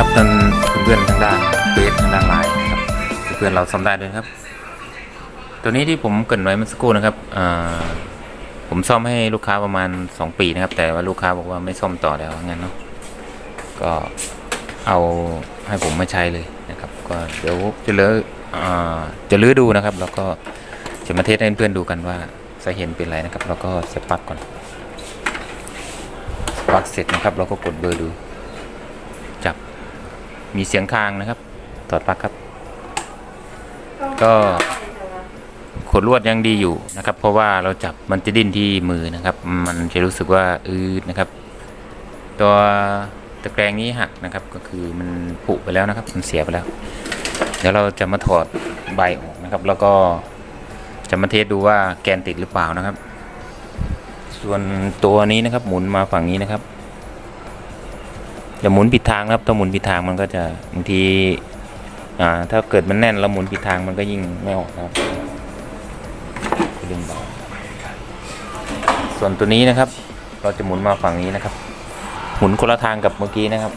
ครับท่านเพื่อนๆทางด้านเบสทางด้านไลน์นะครับเพื่อนเราซ่อมได้ด้วยครับ ตัวนี้ที่ผมเกินไว้เมื่อสักครู่นะครับอ่าผมซ่อมให้ลูกค้าประมาณ 2 ปีนะครับ แต่ว่าลูกค้าบอกว่าไม่ซ่อมต่อแล้วงั้นเนาะก็เอาให้ผมมาใช้เลยนะครับ ก็เดี๋ยวจะเลืออ่าจะลื้อดูนะครับ แล้วก็จะมาเทสให้เพื่อนดูกันว่าสาเหตุเป็นอะไรนะครับ แล้วก็เสียบปลั๊กก่อนปลั๊กเสร็จนะครับ เราก็กดเบอร์ดู มีเสียงคางนะครับ ถอดปลั๊กครับ ก็ขดลวดยังดีอยู่นะครับ เพราะว่าเราจับมันจะดิ้นที่มือนะครับ มันจะรู้สึกว่าอืดนะครับ ตัวตะแกรงนี้หักนะครับ ก็คือมันผุไปแล้วนะครับ มันเสียไปแล้ว เดี๋ยวเราจะมาถอดใบออกนะครับ แล้วก็จะมาเทสดูว่าแกนติดหรือเปล่านะครับ ส่วนตัวนี้นะครับ หมุนมาฝั่งนี้นะครับ อย่าหมุนผิดทางนะครับถ้าหมุนผิดทางมันก็จะบางทีอ่าถ้าเกิดมันแน่นแล้วหมุนผิดทางมันก็ยิ่งไม่ออกครับเรื่องเบาส่วนตัวนี้นะครับ เราจะหมุนมาฝั่งนี้นะครับ หมุนคนละทางกับเมื่อกี้นะครับ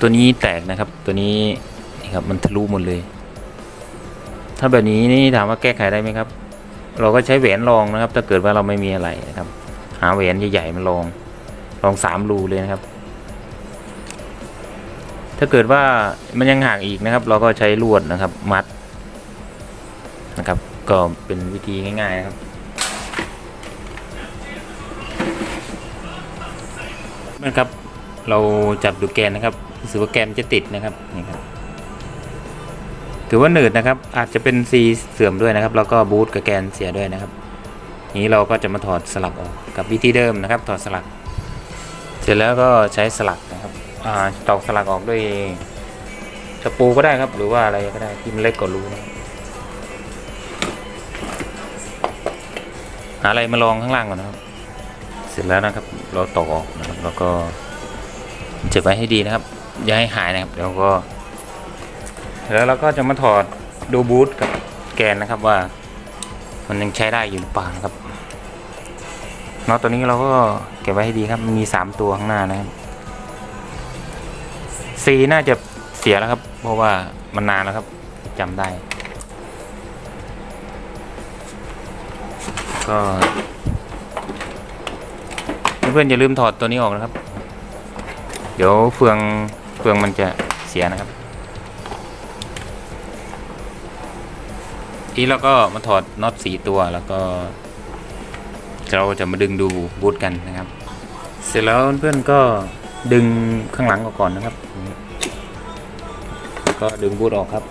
ตัวนี้แตกนะครับ ตัวนี้ ครับ มันทะลุหมดเลย ถ้าแบบนี้นี่ถามว่าแก้ไขได้ไหมครับ เราก็ใช้แหวนรองนะครับ ถ้าเกิดว่าเราไม่มีอะไรนะครับ หาแหวนใหญ่ๆมาลองลองสามรูเลยนะครับ ถ้าเกิดว่ามันยังห่างอีกนะครับ เราก็ใช้ลวดนะครับ มัดนะครับ ก็เป็นวิธีง่ายๆนะครับนะครับ เราจับดูแกนนะครับรู้สึกว่าแกนจะติดนะครับนี่ครับ ถือว่าหนืดนะครับ อาจจะเป็นซีเสื่อมด้วยนะครับ แล้วก็บูทกับแกนเสียด้วยนะครับ นี้เราก็จะมาถอดสลักออกกับวิธีเดิมนะครับ ถอดสลัก เสร็จแล้วก็ใช้สลักนะครับอ่าตอกสลักออกด้วยตะปูก็ได้ครับ หรือว่าอะไรก็ได้ที่มันเล็กกว่ารูนะครับหาอะไรมาลองข้างล่างก่อนนะครับ เสร็จแล้วนะครับ เราตอกออกนะครับ แล้วก็เจ็บไว้ให้ดีนะครับ อย่าให้หายนะครับเดี๋ยวก็ แล้วเราก็จะมาถอดดูบูทกับแกนนะครับว่า มันยังใช้ได้อยู่หรือเปล่านะครับน็อตตัวนี้เราก็เก็บไว้ให้ดีครับ มีสามตัวข้างหน้านะครับซีน่าจะเสียแล้วครับ เพราะว่ามันนานแล้วครับจำได้ ก็เพื่อนๆอย่าลืมถอดตัวนี้ออกนะครับ เดี๋ยวเฟืองเฟืองมันจะเสียนะครับ ทีเราก็มาถอดน็อตสีตัวแล้วก็เราจะมาดึงดูบูทกันนะครับ เสร็จแล้วเพื่อนก็ดึงข้างหลังออกก่อนนะครับ ก็ดึงบูทออกครับ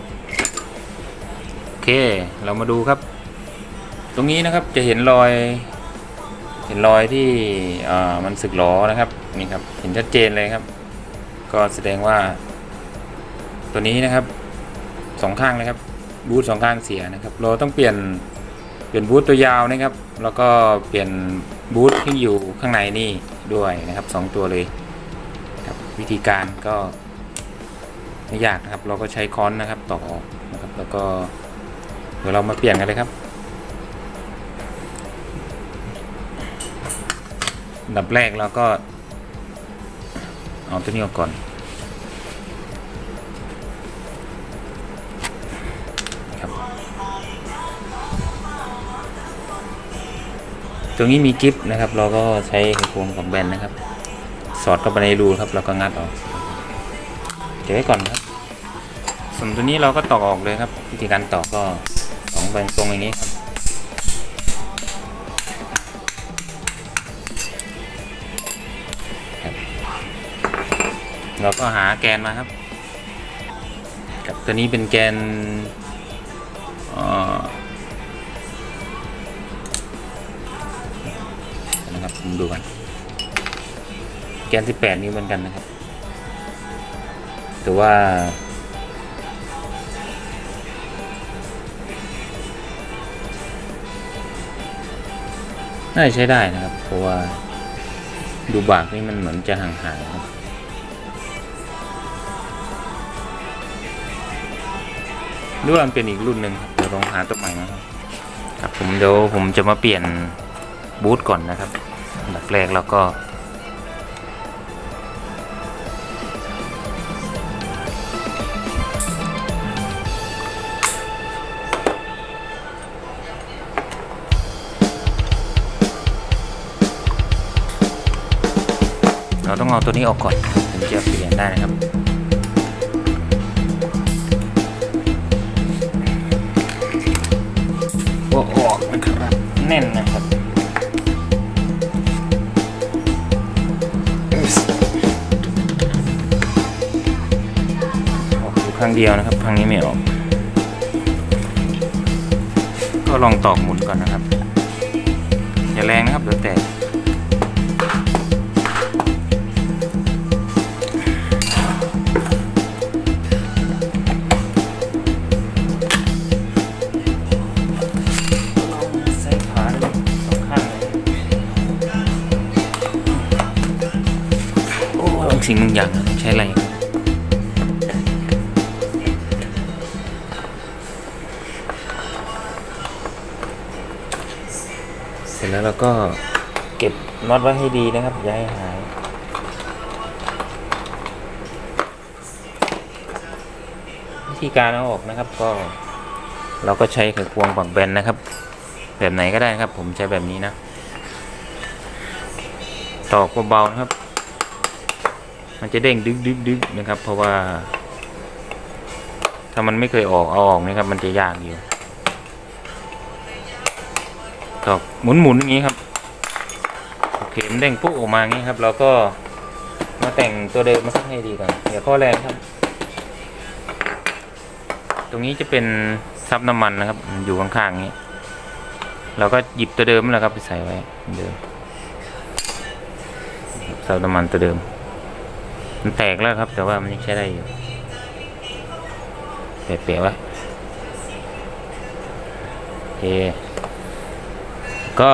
โอเคเรามาดูครับ ตรงนี้นะครับจะเห็นรอย เห็นรอยที่มันสึกหลอนะครับนี่ครับเห็นชัดเจนเลยครับ ก็แสดงว่า ตัวนี้นะครับสองข้างเลยครับ บูทสองข้างเสียนะครับ เราต้องเปลี่ยนเปลี่ยนบูทตัวยาวนะครับ แล้วก็เปลี่ยนบูทที่อยู่ข้างในนี่ด้วยนะครับสองตัวเลยครับวิธีการก็ไม่ยากนะครับ เราก็ใช้ค้อนนะครับตอกออกนะครับ แล้วก็เดี๋ยวเรามาเปลี่ยนกันเลยครับดับแรกเราก็เอาตัวนี้ออกก่อน ตรงนี้มีกิฟนะครับ เราก็ใช้ไขควงกับแบนนะครับ สอดเข้าไปในรูครับ แล้วก็งัดออกเก็บไว้ก่อนครับ ส่วนตัวนี้เราก็ตอกออกเลยครับ วิธีการตอกก็สองแบนตรงอย่างนี้ครับครับเราก็หาแกนมาครับ กับตัวนี้เป็นแกน เอ่อ มดูกันแกนที่แปดนี้วเหมือนกันนะครับ แต่ว่า น่าจะใช้ได้นะครับ เพราะว่าดูบากนี่มันเหมือนจะห่างๆครับหรือว่ามันเป็นอีกรุ่นหนึ่งครับเดี๋ยวลองหาตัวใหม่มาครับครับผมเดี๋ยวผมจะมาเปลี่ยนบูทก่อนนะครับ ดับแรกแล้วก็ เราต้องเอาตัวนี้ออกก่อน ถึงจะเปลี่ยนได้นะครับหัวออกนะครับแน่นนะครับ ออกอยู่ข้างเดียวนะครับข้างนี้ไม่ออก ก็ลองตอกหมุนก่อนนะครับ อย่าแรงนะครับเดี๋ยวแตกใส่ขาเลยสองข้างเลยโอ้บางสิ่งบางอย่างใช้อะไร แล้วเราก็เก็บน็อตไว้ให้ดีนะครับ อย่าให้หาย วิธีการเอาออกนะครับก็ เราก็ใช้ไขควงปักแบนนะครับ แบบไหนก็ได้ครับ ผมใช้แบบนี้นะ ตอกเบาๆนะครับ มันจะเด้งดึกดึกดึกนะครับ เพราะว่า ถ้ามันไม่เคยออกเอาออกนะครับ มันจะยากอยู่ ตอกหมุนๆอย่างนี้ครับโอเคมันเด้งปุ๊บออกมาอย่างนี้ครับ เราก็มาแต่งตัวเดิมมาสักให้ดีก่อนอย่าข้อแรงครับ ตรงนี้จะเป็นซับน้ำมันนะครับ อยู่ข้างๆนี้เราก็หยิบตัวเดิมแหละครับไปใส่ไว้เดิมซับน้ำมันตัวเดิม มันแตกแล้วครับ แต่ว่ามันยังใช้ได้อยู่เปะๆไว้โอเค ก็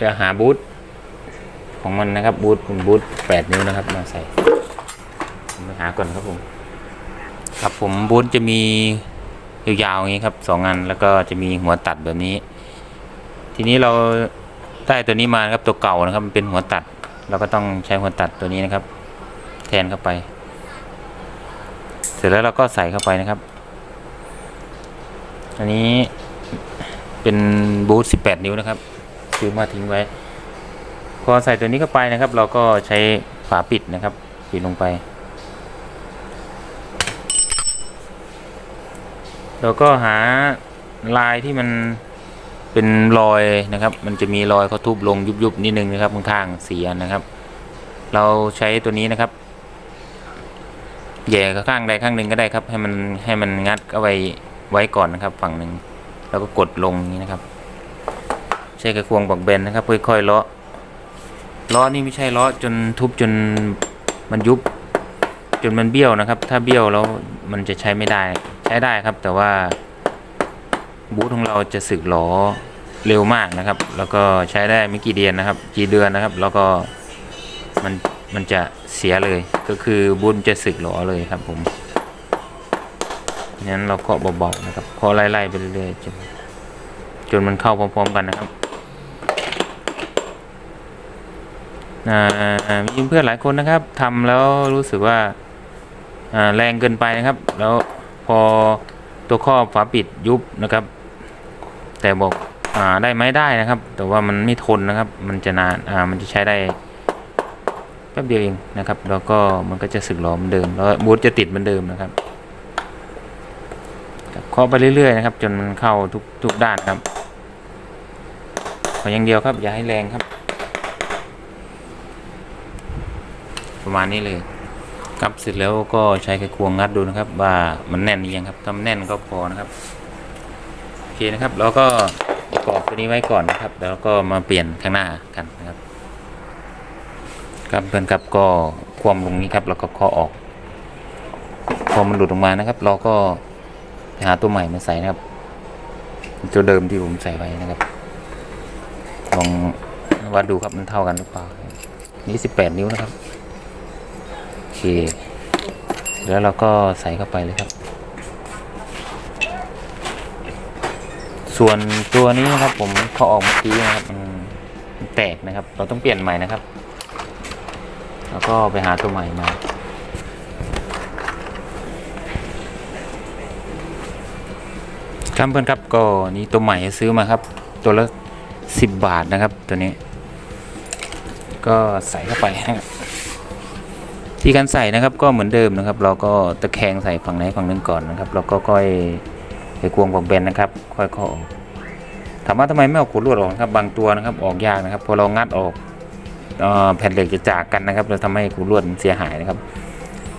จะหาบูทของมันนะครับบูทบูทแปดนิ้วนะครับมาใส่ผมไปหาก่อนครับผม ครับผมบูทจะมียาวๆอย่างนี้ครับสองอันแล้วก็จะมีหัวตัดแบบนี้ ทีนี้เราได้ตัวนี้มาครับตัวเก่านะครับมันเป็นหัวตัด เราก็ต้องใช้หัวตัดตัวนี้นะครับ แทนเข้าไป เสร็จแล้วเราก็ใส่เข้าไปนะครับ อันนี้เป็นบูท18 นิ้วนะครับ ซื้อมาทิ้งไว้ พอใส่ตัวนี้เข้าไปนะครับ เราก็ใช้ฝาปิดนะครับ ปิดลงไป แล้วก็หาลายที่มันเป็นรอยนะครับ มันจะมีรอยเขาทุบลงยุบๆนิดนึงนะครับข้างๆเสีอันะครับ เราใช้ตัวนี้นะครับแย่ข้างใดข้างหนึ่งก็ได้ครับ ให้มันให้มันงัดเอาไว้ไว้ก่อนนะครับ ฝั่งหนึ่งแล้วก็กดลงนี้นะครับ ใช้กระควงบักเบนนะครับค่อยๆเลาะลาะนี่ไม่ใช่ลาะจนทุบจนมันยุบจนมันเบี้ยวนะครับ ถ้าเบี้ยวแล้วมันจะใช้ไม่ได้ใช้ได้ครับ แต่ว่าบูทของเราจะสึกหลอเร็วมากนะครับ แล้วก็ใช้ได้ไม่กี่เดือนนะครับ กี่เดือนนะครับ แล้วก็มันมันจะเสียเลยก็คือบูทจะสึกหลอเลยครับผมงั้นเราเคาะเบาๆนะครับเคาะไล่ๆไปเรื่อยๆจนจนมันเข้าพร้อมๆกันนะครับ มีเพื่อนหลายคนนะครับทำแล้วรู้สึกว่าแรงเกินไปนะครับ แล้วพอตัวครอบฝาปิดยุบนะครับ แต่บอกอ่าได้ไหมได้นะครับ แต่ว่ามันไม่ทนนะครับ มันจะนานอ่ามันจะใช้ได้แป๊บเดียวเองนะครับ แล้วก็มันก็จะสึกหลอเหมอนเดิมแล้วบูทจะติดเหมือนเดิมนะครับครับเคาะไปเรื่อยๆนะครับ จนมันเข้าทุกทุกด้านครับขออย่างเดียวครับอย่าให้แรงครับ ประมาณนี้เลย ครับเสร็จแล้วก็ใช้ไขควงงัดดูนะครับ ว่ามันแน่นหรือยังครับถ้ามันแน่นก็พอนะครับโอเคนะครับแล้วก็ประกอบตัวนี้ไว้ก่อนนะครับ แล้วก็มาเปลี่ยนข้างหน้ากันนะครับ ครับเพื่อนครับก็ควมลงนี้ครับแล้วก็เคาะออก พอมันหลุดออกมานะครับ เราก็ไปหาตัวใหม่มาใส่นะครับ ตัวเดิมที่ผมใส่ไว้นะครับลองวัดดูครับมันเท่ากันหรือเปล่านี่สิบแปดนิ้วนะครับ เคแล้วเราก็ใส่เข้าไปเลยครับ ส่วนตัวนี้นะครับผมเขาออกเมื่อกี้นะครับมันแตกนะครับ เราต้องเปลี่ยนใหม่นะครับ แล้วก็ไปหาตัวใหม่มาครับเพื่อนครับก็นี่ตัวใหม่ซื้อมาครับ ตัวละสิบบาทนะครับตัวนี้ ก็ใส่เข้าไปนะครับ ที่การใส่นะครับก็เหมือนเดิมนะครับ เราก็ตะแคงใส่ฝั่งไหนฝั่งหนึงก่อนนะครับเราก็ค่อยไปกวงปอกแบนนะครับ ค่อยๆออกถามว่าทำไมไม่เอาขูดลวดออกครับบางตัวนะครับออกยากนะครับ พอเรางัดออกแผ่นเหล็กจะจากกันนะครับเราทำให้ขูดลวดเสียหายนะครับ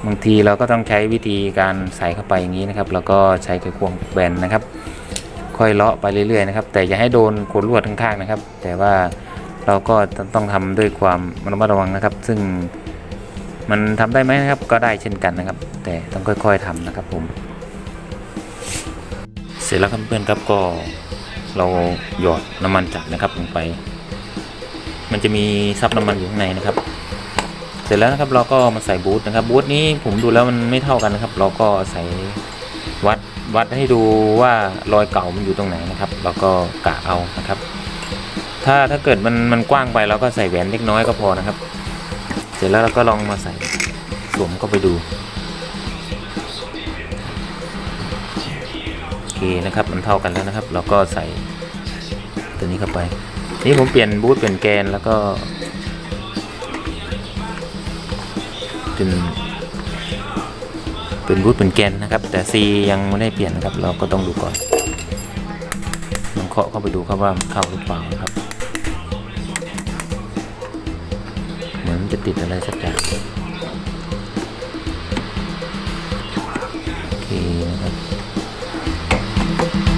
บางทีเราก็ต้องใช้วิธีการใส่เข้าไปอย่างนี้นะครับ แล้วก็ใช้ไขควงแบนนะครับ ค่อยเลาะไปเรื่อยๆนะครับ แต่อย่าให้โดนขนลวดข้างๆนะครับ แต่ว่าเราก็ต้องทำด้วยความระมัดระวังนะครับ ซึ่ง มันทำได้ไหมนะครับก็ได้เช่นกันนะครับ แต่ต้องค่อย ๆทำนะครับผม เสร็จแล้วครับเพื่อนครับก็เราหยอดน้ำมันจัดนะครับลงไป มันจะมีซับน้ำมันอยู่ข้างในนะครับ เสร็จแล้วนะครับเราก็มาใส่บูทนะครับบูทนี้ผมดูแล้วมันไม่เท่ากันนะครับ เราก็ใส่วัดวัดให้ดูว่ารอยเก่ามันอยู่ตรงไหนนะครับ เราก็กะเอานะครับ ถ้าถ้าเกิดมันมันกว้างไปเราก็ใส่แหวนเล็กน้อยก็พอนะครับ ร็จแล้วเราก็ลองมาใส่สวมเข้าไปดูโอเคนะครับมันเท่ากันแล้วนะครับ เราก็ใส่ตัวนี้เข้าไป นี่ผมเปลี่ยนบูทเปลี่ยนแกนแล้วก็เป็นเป็นบูทเป็นแกนนะครับ แต่ C ยังไม่ได้เปลี่ยนนะครับ เราก็ต้องดูก่อนลองเคาะเข้าไปดูครับว่าเข้าหรือเปล่านะครับ ติดอะไรสักอย่างโอเคนะครับ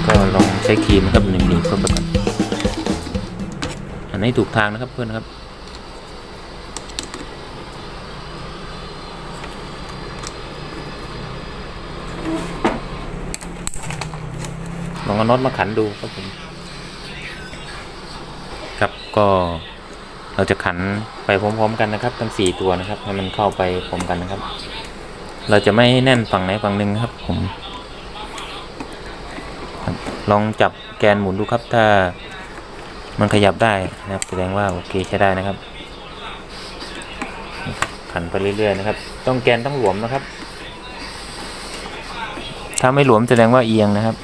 ก็ลองใช้ครีมนะครับหนีบๆเข้าไปก่อนอันนี้ถูกทางนะครับเพื่อนครับลองเอาน็อตมาขันดูครับผมครับก็ เราจะขันไปพร้อมๆกันนะครับ ทั้งสี่ตัวนะครับ ให้มันเข้าไปพร้อมกันนะครับ เราจะไม่ให้แน่นฝั่งไหนฝั่งหนึ่งครับ ผม ลองจับแกนหมุนดูครับ ถ้ามันขยับได้นะครับ แสดงว่าโอเคใช้ได้นะครับ ขันไปเรื่อยๆนะครับ ต้องแกนต้องหลวมนะครับ ถ้าไม่หลวมแสดงว่าเอียงนะครับ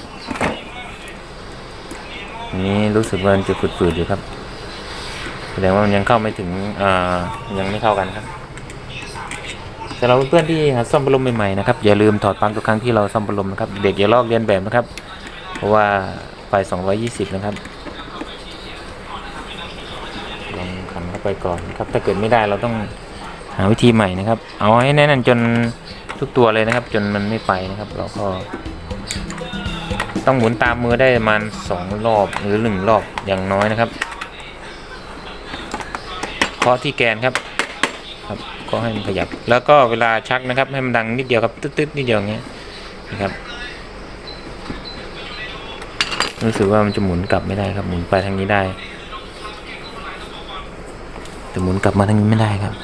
อันนี้รู้สึกว่ามันจะฝืดๆอยู่ครับ แสดงว่ามันยังเข้าไม่ถึงอ่ายังไม่เข้ากันครับสำหรับเพื่อนที่หัดซ่อมพัดลมใหม่ๆนะครับอย่าลืมถอดปลั๊กทุกครั้งที่เราซ่อมพัดลมนะครับเด็กอย่าลอกเลียนแบบนะครับ เพราะว่าไฟ 220 นะครับลองขันเข้าไปก่อนนะครับถ้าเกิดไม่ได้เราต้องหาวิธีใหม่นะครับ เอาให้แน่นจนทุกตัวเลยนะครับ จนมันไม่ไปนะครับ เราก็ ต้องหมุนตามมือได้ประมาณสองรอบหรือหนึ่งรอบอย่างน้อยนะครับ เคาะที่แกนครับ ครับก็ให้มันขยับ แล้วก็เวลาชักนะครับ ให้มันดังนิดเดียวครับตึ๊ดๆนิดเดียวอย่างเงี้ยนะครับรู้สึกว่ามันจะหมุนกลับไม่ได้ครับ หมุนไปทางนี้ได้แต่หมุนกลับมาทางนี้ไม่ได้ครับ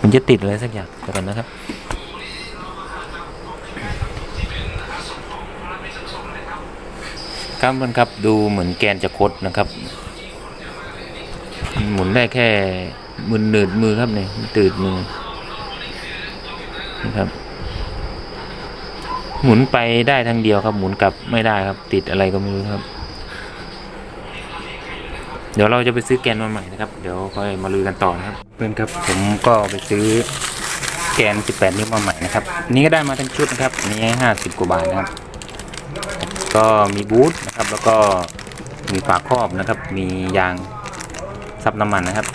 มันจะติดอะไรสักอย่างเดี๋ยวก่อนนะครับครับมันครับดูเหมือนแกนจะคดนะครับ หมุนได้แค่มือหนืดมือครับเนี่ยมันตืดมือนะครับ หมุนไปได้ทางเดียวครับ หมุนกลับไม่ได้ครับ ติดอะไรก็ไม่รู้ครับ เดี๋ยวเราจะไปซื้อแกนมาใหม่นะครับ เดี๋ยวค่อยมาลือกันต่อนะครับ เพื่อนครับ ผมก็ไปซื้อแกน 18 นิ้วมาใหม่นะครับ นี่ก็ได้มาทั้งชุดนะครับนนี้ให้50 กว่าบาทนะครับ ก็มีบูทนะครับ แล้วก็มีฝาครอบนะครับ มียาง ซับน้ำมันนะครับ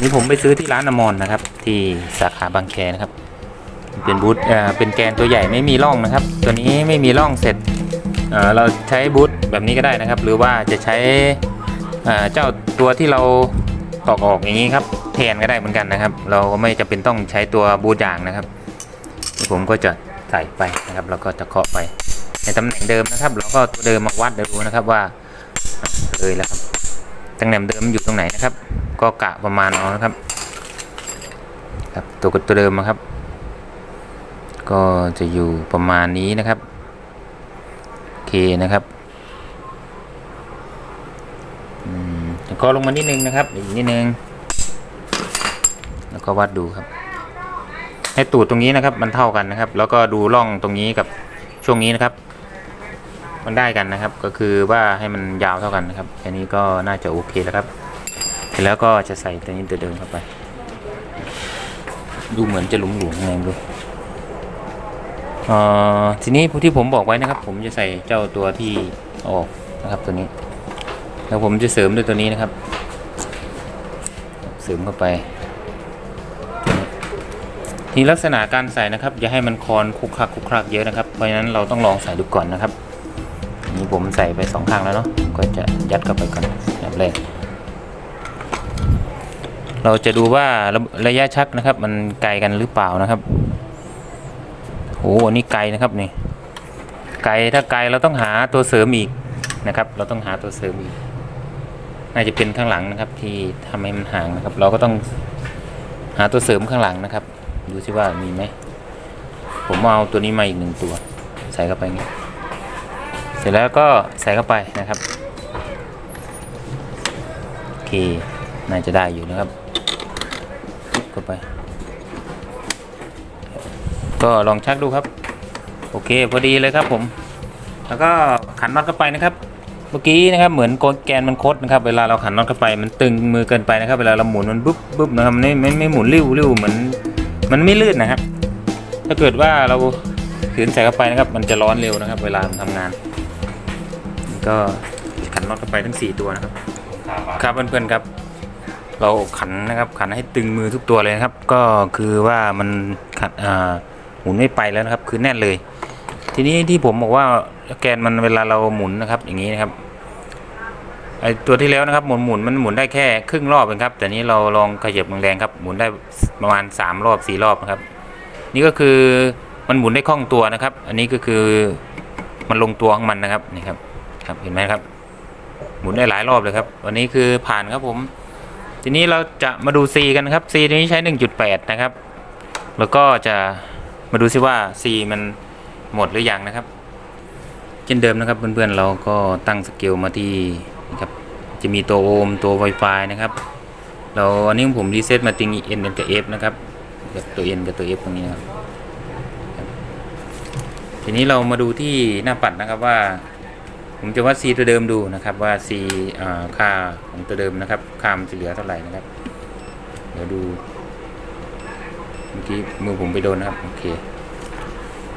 นี่ผมไปซื้อที่ร้านอมรนะครับ ที่สาขาบางแคนะครับ เป็นบูทเอ่อเป็นแกนตัวใหญ่ไม่มีร่องนะครับ ตัวนี้ไม่มีร่องเสร็จเอ่อเราใช้บูทแบบนี้ก็ได้นะครับ หรือว่าจะใช้อ่อเจ้าตัวที่เราตอกออกอย่างนี้ครับแทนก็ได้เหมือนกันนะครับ เราก็ไม่จำเป็นต้องใช้ตัวบูทยางนะครับ ผมก็จะใส่ไปนะครับแล้วก็จะเคาะไปในตำแหน่งเดิมนะครับ เราก็ตัวเดิมมาวัดดูนะครับว่าเลยแล้วครับ ตำแหน่งเดิมอยู่ตรงไหนนะครับ ก็กะประมาณเอานะครับ ครับตัวกับตัวเดิมนะครับ ก็จะอยู่ประมาณนี้นะครับเคนะครับอืมแล้วก็ลงมานิดนึงนะครับอีกนิดนึงแล้วก็วัดดูครับ ให้ตูดตรงนี้นะครับ มันเท่ากันนะครับ แล้วก็ดูร่องตรงนี้กับช่วงนี้นะครับ มันได้กันนะครับ ก็คือว่าให้มันยาวเท่ากันนะครับแค่นี้ก็น่าจะโอเคแล้วครับเสร็จแล้วก็จะใส่ตัวนี้ตัวเดิมเข้าไป ดูเหมือนจะหลุมหลวมๆไงไม่รู้เอ่อทีนี้ที่ผมบอกไว้นะครับ ผมจะใส่เจ้าตัวที่ออกนะครับตัวนี้ แล้วผมจะเสริมด้วยตัวนี้นะครับ เสริมเข้าไปทีลักษณะการใส่นะครับอย่าให้มันคอนคุกคักคุกคักเยอะนะครับเพราะฉะนั้นเราต้องลองใส่ดูก่อนนะครับ นี้ผมใส่ไปสองข้างแล้วเนาะก็จะยัดเข้าไปก่อนแบบแรกเราจะดูว่าระระยะชักนะครับ มันไกลกันหรือเปล่านะครับโอ้อันนี้ไกลนะครับนี่ไกลถ้าไกลเราต้องหาตัวเสริมอีกนะครับ เราต้องหาตัวเสริมอีกน่าจะเป็นข้างหลังนะครับ ที่ทำให้มันห่างนะครับ เราก็ต้องหาตัวเสริมข้างหลังนะครับ ดูสิว่ามีไหมผมเอาตัวนี้มาอีกหนึ่งตัว ใส่เข้าไปงี้ ร็จแล้วก็ใส่เข้าไปนะครับโอเคน่าจะได้อยู่นะครับเข้าไป ก็ลองชักดูครับ โอเคพอดีเลยครับผม แล้วก็ขันน็อตเข้าไปนะครับ เมื่อกี้นะครับเหมือนโกแกนมันคดนะครับ เวลาเราขันน็อตเข้าไปมันตึงมือเกินไปนะครับ เวลาเราหมุนมันบุ๊บบุ๊บนะครับไม่ไม่ไม่หมุนริ้วริ้วเหมือนมันไม่ลื่นนะครับ ถ้าเกิดว่าเราขืนใส่เข้าไปนะครับ มันจะร้อนเร็วนะครับ เวลามันทำงาน ก็ขันน็อตเข้าไปทั้ง 4 ตัวนะครับ ครับเพื่อนๆครับ เราขันนะครับขันให้ตึงมือทุกตัวเลยนะครับ ก็คือว่ามันขัดอ่าหมุนไม่ไปแล้วนะครับ คือแน่นเลย ทีนี้ที่ผมบอกว่าแกนมันเวลาเราหมุนนะครับ อย่างนี้นะครับไอตัวที่แล้วนะครับหมุนหมุนมันหมุนได้แค่ครึ่งรอบเองครับ แต่นี้เราลองขยับแรงๆครับ หมุนได้ประมาณสามรอบสี่รอบนะครับ นี่ก็คือมันหมุนได้คล่องตัวนะครับ อันนี้ก็คือมันลงตัวของมันนะครับนี่ครับ ครับเห็นไหมครับ หมุนได้หลายรอบเลยครับ วันนี้คือผ่านครับผม ทีนี้เราจะมาดู C กันครับ C นี้ใช้ 1.8 นะครับ แล้วก็จะมาดูซิว่า C มันหมดหรือยังนะครับ เช่นเดิมนะครับเพื่อนๆเราก็ตั้งสเกลมาที่นะครับจะมีตัวโอห์มตัว Wi-Fi นะครับเราอันนี้ผมรีเซ็ตมาติง N กับ F นะครับกับตัว N กับตัว F ตรงนี้นะครับทีนี้เรามาดูที่หน้าปัดนะครับว่า ผมจะวัด C ตัวเดิมดูนะครับว่า C ค่าของตัวเดิมนะครับค่ามันจะเหลือเท่าไหร่นะครับ เดี๋ยวดูเมื่อกี้มือผมไปโดนนะครับโอเค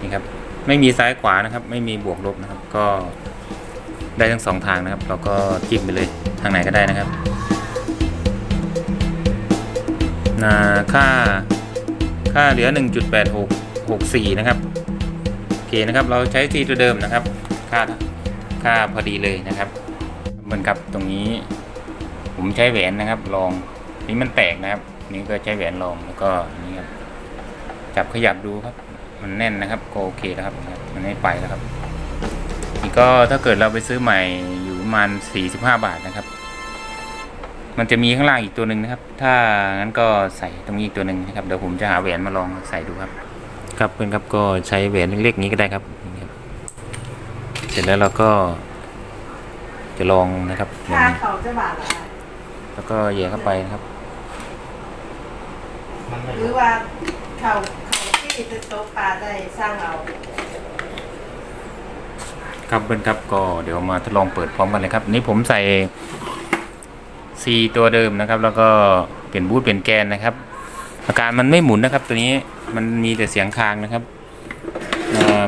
นี่ครับไม่มีซ้ายขวานะครับ ไม่มีบวกลบนะครับ ก็ได้ทั้งสองทางนะครับ เราก็จิ้มไปเลยทางไหนก็ได้นะครับนะค่าค่าเหลือ 1.8664 นะครับ โอเคนะครับ เราใช้ C ตัวเดิมนะครับ ค่า ค่าพอดีเลยนะครับเหมือนกับตรงนี้ ผมใช้แหวนนะครับลองนี่มันแตกนะครับ นี่ก็ใช้แหวนลองแล้วก็นี่ครับจับขยับดูครับ มันแน่นนะครับก็โอเคแล้วครับนะครับ มันไม่ไปแล้วครับนี่ก็ถ้าเกิดเราไปซื้อใหม่อยู่ประมาณ45 บาทนะครับ มันจะมีข้างล่างอีกตัวหนึ่งนะครับ ถ้างั้นก็ใส่ตรงนี้อีกตัวหนึ่งนะครับเดี๋ยวผมจะหาแหวนมาลองใส่ดูครับ ครับเพื่อนครับก็ใช้แหวนเล็กๆนี้ก็ได้ครับ รับเสร็จแล้วเราก็จะลองนะครับลอค่างเขาจะบาทละแล้วก็แหย่เข้าไปนะครับ หรือว่าเขาเขาที่จะโต๊ะปลาได้สร้างเอาครับเพื่อนครับก็เดี๋ยวมาทดลองเปิดพร้อมกันเลยครับ นี่ผมใส่ C ตัวเดิมนะครับ แล้วก็เปลี่ยนบูทเปลี่ยนแกนนะครับ อาการมันไม่หมุนนะครับ ตัวนี้มันมีแต่เสียงคางนะครับอ่า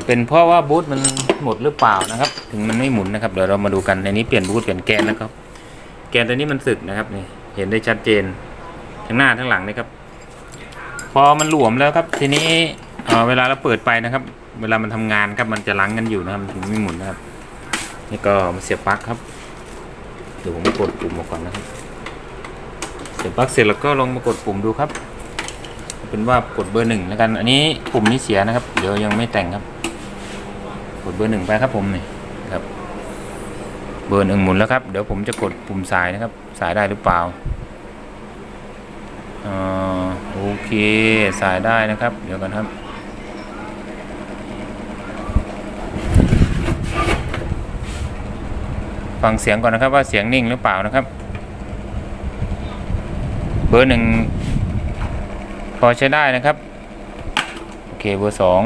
เป็นเพราะว่าบูทมันหมดหรือเปล่านะครับ ถึงมันไม่หมุนนะครับเดี๋ยวเรามาดูกันในนี้เปลี่ยนบูทเปลี่ยนแกนนะครับ แกนตัวนี้มันสึกนะครับนี่เห็นได้ชัดเจนทั้งหน้าทั้งหลังนะครับ พอมันหลวมแล้วครับ ทีนี้เเวลาเราเปิดไปนะครับ เวลามันทำงานครับมันจะลังกันอยู่นะครับมันถึงไม่หมุนนะครับ นี่ก็มาเสียบปลั๊กครับเดี๋ยวผมกดปุ่มออกก่อนนะครับเสียบปลั๊กเสร็จแล้วก็ลองมากดปุ่มดูครับ เป็นว่ากดเบอร์หนึ่งแล้วกัน อันนี้ปุ่มนี้เสียนะครับ เดี๋ยวยังไม่แต่งครับ กดเบอร์หนึ่งไปครับผมนี่ครับ เบอร์หนึ่งหมุนแล้วครับ เดี๋ยวผมจะกดปุ่มสายนะครับ สายได้หรือเปล่าอ่าโอเค สายได้นะครับ เดี๋ยวกันครับ ฟังเสียงก่อนนะครับว่าเสียงนิ่งหรือเปล่านะครับ เบอร์หนึ่ง พอใช้ได้นะครับ โอเคเบอร์สอง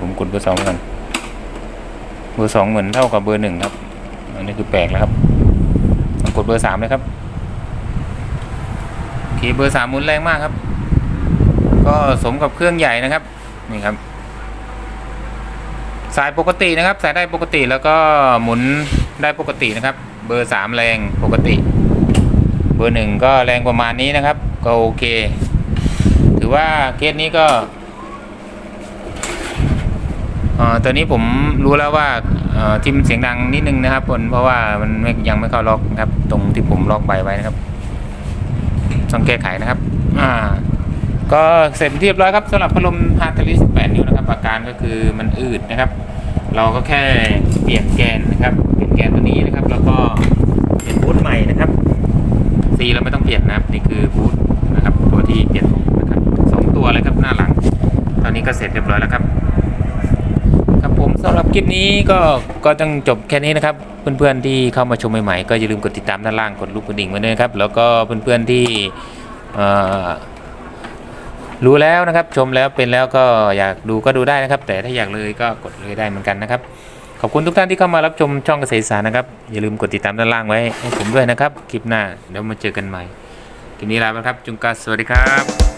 ผมกดเบอร์สองก่อนเบอร์สองเหมือนเท่ากับเบอร์หนึ่งครับ อันนี้คือแปลกแล้วครับลองกดเบอร์สามเลยครับโอเคเบอร์สามหมุนแรงมากครับ ก็สมกับเครื่องใหญ่นะครับ นี่ครับ สายปกตินะครับ สายได้ปกติแล้วก็หมุนได้ปกตินะครับ เบอร์สามแรงปกติ เบอร์หนึ่งก็แรงประมาณนี้นะครับ ก็โอเค ถือว่าเคสนี้ก็เอ่อตัวนี้ผมรู้แล้วว่าที่มันเสียงดังนิดนึงนะครับเพราะว่ามันยังไม่เข้าล็อกนะครับ ตรงที่ผมล็อกใบไว้นะครับต้องแก้ไขนะครับ อ่า ก็เสร็จที่เรียบร้อยครับสำหรับพัดลมฮาร์ทลิ18 นิ้วนะครับ อาการก็คือมันอืดนะครับ เราก็แค่เปลี่ยนแกนนะครับ เปลี่ยนแกนตัวนี้นะครับ แล้วก็เปลี่ยนบูทใหม่นะครับ ซีเราไม่ต้องเปลี่ยนนะครับนี่คือบูทนะครับตัวที่เปลี่ยนนะครับสองตัวเลยครับหน้าหลัง ตอนนี้ก็เสร็จเรียบร้อยแล้วครับ ครับผมสำหรับคลิปนี้ก็ก็ต้องจบแค่นี้นะครับ เพื่อนๆที่เข้ามาชมใหม่ๆก็อย่าลืมกดติดตามด้านล่างกดรูปกระดิ่งไว้ด้วยครับ แล้วก็เพื่อนๆที่รู้แล้วนะครับชมแล้วเป็นแล้วก็อยากดูก็ดูได้นะครับ แต่ถ้าอยากเลยก็กดเลยได้เหมือนกันนะครับ ขอบคุณทุกท่านที่เข้ามารับชมช่องเกษตรศาสตร์นะครับ อย่าลืมกดติดตามด้านล่างไว้ให้ผมด้วยนะครับ คลิปหน้าเดี๋ยวมาเจอกันใหม่ คลิปนี้ลาไปครับ จุงกัสสวัสดีครับ